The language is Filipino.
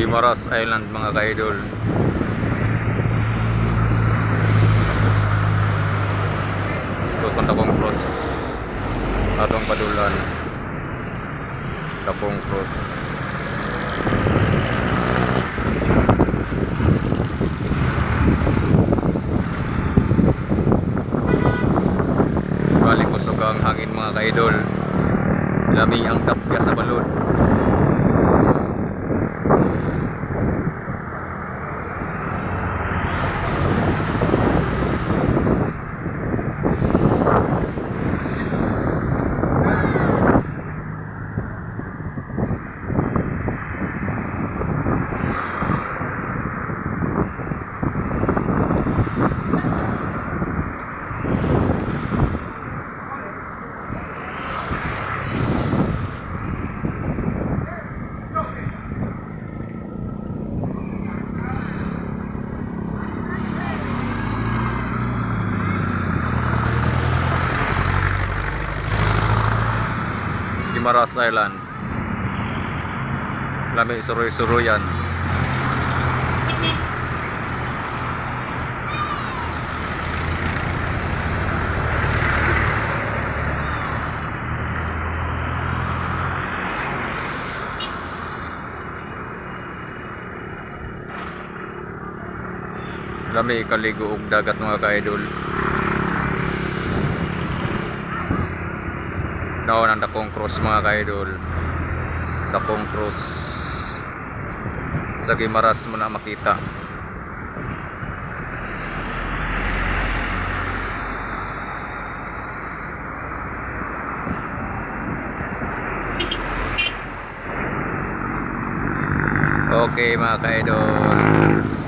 Guimaras Island mga ka-idol. Pupunta kong cross. Atong padulan. Tapong cross. Balik kusog ang hangin mga ka-idol. Lamig ang tapya sa balon. Guimaras Island. Lamig suroy-suroyan. Lamig kaligo og dagat mga ka-idol. Naon ang dakong cross mga ka-idol. Dakong cross. Sa Gimaras mo na makita. Okay mga ka-idol.